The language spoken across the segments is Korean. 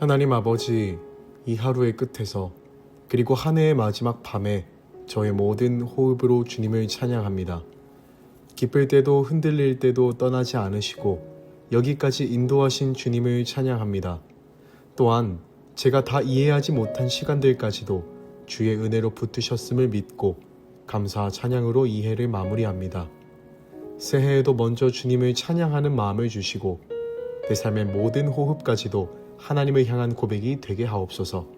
하나님 아버지, 이 하루의 끝에서 그리고 한 해의 마지막 밤에 저의 모든 호흡으로 주님을 찬양합니다. 기쁠 때도 흔들릴 때도 떠나지 않으시고 여기까지 인도하신 주님을 찬양합니다. 또한 제가 다 이해하지 못한 시간들까지도 주의 은혜로 붙드셨음을 믿고 감사 찬양으로 이 해를 마무리합니다. 새해에도 먼저 주님을 찬양하는 마음을 주시고 내 삶의 모든 호흡까지도 하나님을 향한 고백이 되게 하옵소서.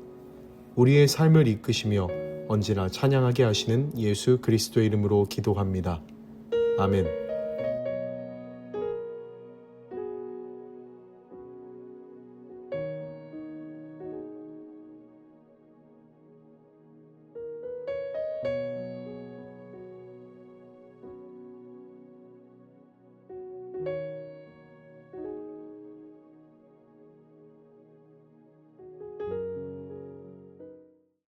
우리의 삶을 이끄시며 언제나 찬양하게 하시는 예수 그리스도의 이름으로 기도합니다. 아멘.